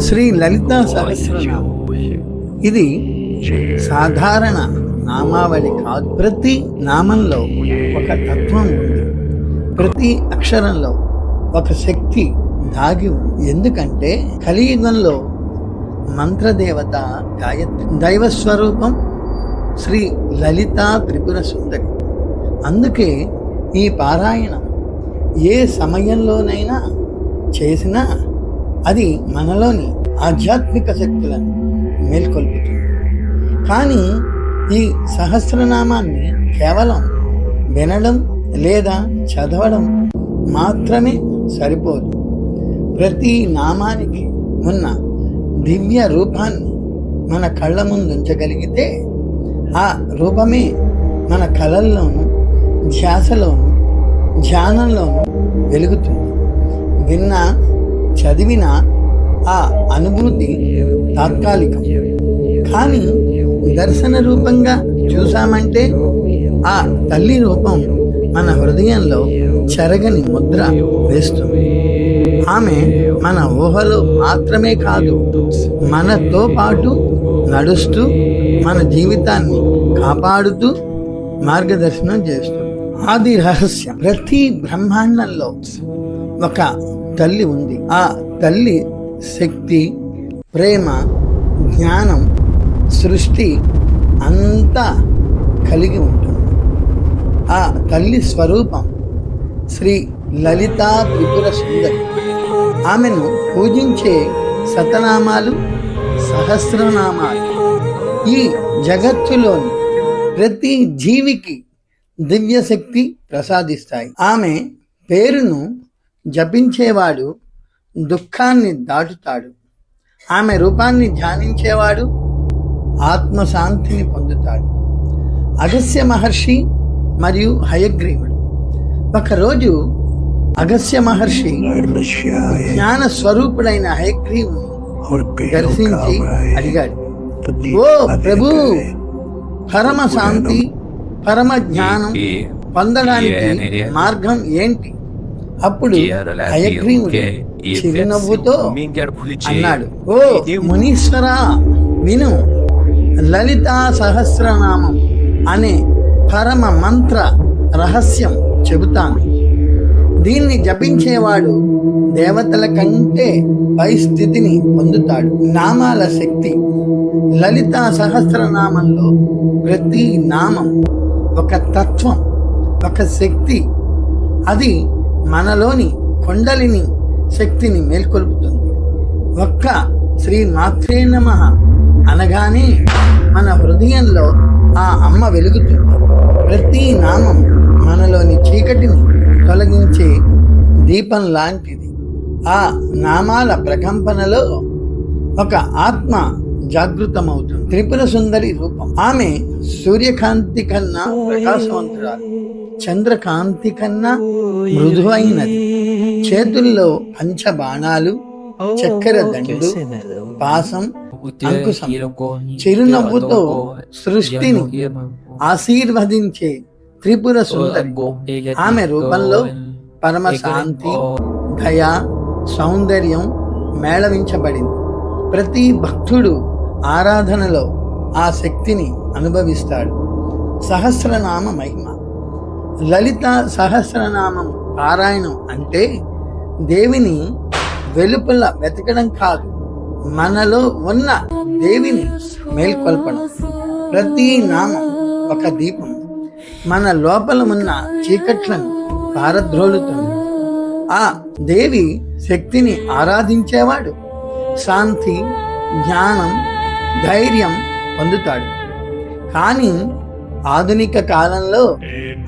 శ్రీ లలితా సహస్రనామం. ఇది సాధారణ నామావళి కాదు. ప్రతి నామంలో ఒక తత్వం ఉంది. ప్రతి అక్షరంలో ఒక శక్తి దాగి ఉంది. ఎందుకంటే కలియుగంలో మంత్రదేవత గాయత్రి దైవ స్వరూపం శ్రీ లలితా త్రిపుర సుందరి. అందుకే ఈ పారాయణం ఏ సమయంలోనైనా చేసినా అది మనలోని ఆధ్యాత్మిక శక్తులను మేల్కొల్పుతుంది. కానీ ఈ సహస్రనామాన్ని కేవలం వినడం లేదా చదవడం మాత్రమే సరిపోదు. ప్రతి నామానికి ఉన్న దివ్య రూపాన్ని మన కళ్ళ ముందు ఉంచగలిగితే ఆ రూపమే మన కళల్లోనూ ధ్యాసలోనూ ధ్యానంలోనూ వెలుగుతుంది. విన్న చదివిన ఆ అనుభూతి తాత్కాలికం. కానీ దర్శన రూపంగా చూసామంటే ఆ తల్లి రూపం మన హృదయంలో చెరగని ముద్ర వేస్తుంది. ఆమె మన ఊహలో మాత్రమే కాదు మనతో పాటు నడుస్తూ మన జీవితాన్ని కాపాడుతూ మార్గదర్శనం చేస్తుంది. ఆది రహస్యం ప్రతి బ్రహ్మాండంలో ఒక తల్లి ఉంది. ఆ తల్లి శక్తి ప్రేమ జ్ఞానం సృష్టి అంతా కలిగి ఉంటుంది. ఆ తల్లి స్వరూపం శ్రీ లలితా త్రిపుర సుందరి. ఆమెను పూజించే శతనామాలు సహస్రనామాలు ఈ జగత్తులోని ప్రతి జీవికి దివ్యశక్తి ప్రసాదిస్తాయి. ఆమె పేరును జపించేవాడు దుఃఖాన్ని దాటుతాడు. ఆమె రూపాన్ని ధ్యానించేవాడు ఆత్మశాంతిని పొందుతాడు. అగస్య మహర్షి మరియు హయగ్రీవుడు. ఒకరోజు అగస్య మహర్షి జ్ఞాన స్వరూపుడైన హయగ్రీవుని దర్శించి అడిగాడు ఓ ప్రభు పరమ శాంతి పరమ జ్ఞానం పొందడానికి మార్గం ఏంటి? అప్పుడు హయగ్రీవుడు చిరునవ్వుతో అన్నాడు. ఓ మునీశ్వర విను లలితా సహస్రనామం అనే పరమ మంత్ర రహస్యం చెబుతాను. దీన్ని జపించేవాడు దేవతల కంటే పై స్థితిని పొందుతాడు. నామాల శక్తి. లలితా సహస్రనామంలో ప్రతి నామం ఒక తత్వం ఒక శక్తి. అది మనలోని కొండలిని శక్తిని మేల్కొల్పుతుంది. ఒక్క శ్రీ మాత్రే నమ అనగానే మన హృదయంలో ఆ అమ్మ వెలుగుతుంది. ప్రతి నామం మనలోని చీకటిని తొలగించే దీపం లాంటిది. ఆ నామాల ప్రకంపనలో ఒక ఆత్మ జాగృతమవుతుంది. త్రిపుర సుందరి రూపం. ఆమె సూర్యకాంతి కన్నా ప్రకాశవంతురాలు. చంద్రకాంతి కన్నా మృదువైనది. చేతుల్లో పంచబాణాలు చక్కెర దండు పాసం అంకుశం. చిరునవ్వుతో సృష్టిని ఆశీర్వదించే త్రిపుర సుందరి. ఆమె రూపంలో పరమ శాంతి దయ సౌందర్యం మేళవించబడింది. ప్రతి భక్తుడు ఆరాధనలో ఆ శక్తిని అనుభవిస్తాడు. సహస్రనామ మహిమ. లలిత సహస్రనామం పారాయణం అంటే దేవిని వెలుపల వెతకడం కాదు మనలో ఉన్న దేవిని మేల్కొల్పడం. ప్రతి నామం ఒక దీపం. మన లోపల ఉన్న చీకట్లను పారద్రోలుతుంది. ఆ దేవి శక్తిని ఆరాధించేవాడు. శాంతి జ్ఞానం ధైర్యం పొందుతాడు. కానీ ఆధునిక కాలంలో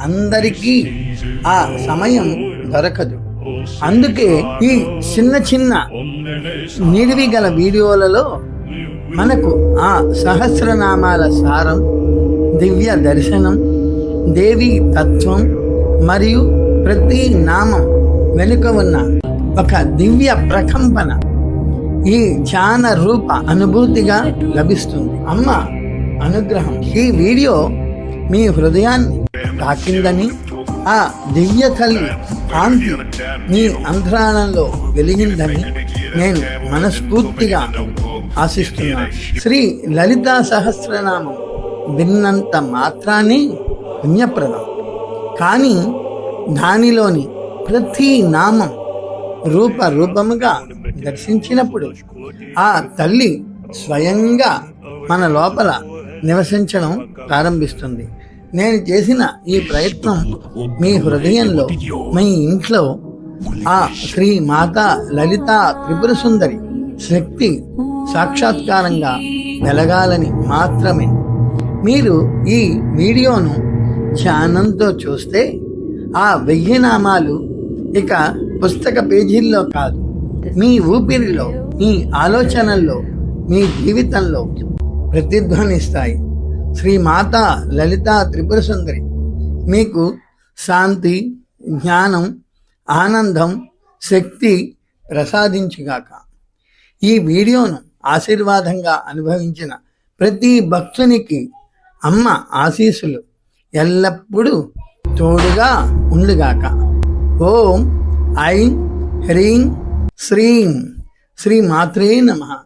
అందరికీ ఆ సమయం దొరకదు. అందుకే ఈ చిన్న చిన్న నిడివి గల వీడియోలలో మనకు ఆ సహస్రనామాల సారం దివ్య దర్శనం దేవి తత్వం మరియు ప్రతి నామం వెనుక ఉన్న ఒక దివ్య ప్రకంపన ఈ ధ్యాన రూప అనుభూతిగా లభిస్తుంది. అమ్మ అనుగ్రహం. ఈ వీడియో మీ హృదయాన్ని తాకిందని ఆ దివ్య తల్లి కాంతి మీ అంతరాళంలో వెలిగిందని నేను మనస్ఫూర్తిగా ఆశిస్తున్నాను. శ్రీ లలితా సహస్రనామం విన్నంత మాత్రాన్ని పుణ్యప్రదం. కానీ దానిలోని ప్రతి నామం రూప రూపముగా దర్శించినప్పుడు ఆ తల్లి స్వయంగా మన లోపల నివసించడం ప్రారంభిస్తుంది. నేను చేసిన ఈ ప్రయత్నం మీ హృదయంలో మీ ఇంట్లో ఆ శ్రీ మాత లలిత త్రిపుర సుందరి శక్తి సాక్షాత్కారంగా వెలగాలని మాత్రమే. మీరు ఈ వీడియోను ధ్యానంతో చూస్తే ఆ వెయ్యి నామాలు ఇక పుస్తక పేజీల్లో కాదు. మీ ఊపిరిలో మీ ఆలోచనల్లో మీ జీవితంలో ప్రతిధ్వనిస్తాయి. శ్రీ మాత లలిత త్రిపుర సుందరి మీకు శాంతి జ్ఞానం ఆనందం శక్తి ప్రసాదించుగాక. ఈ వీడియోను ఆశీర్వాదంగా అనుభవించిన ప్రతి భక్తునికి అమ్మ ఆశీస్సులు ఎల్లప్పుడూ తోడుగా ఉండుగాక. ఓం ఐం హ్రీం శ్రీం శ్రీ మాత్రే నమః.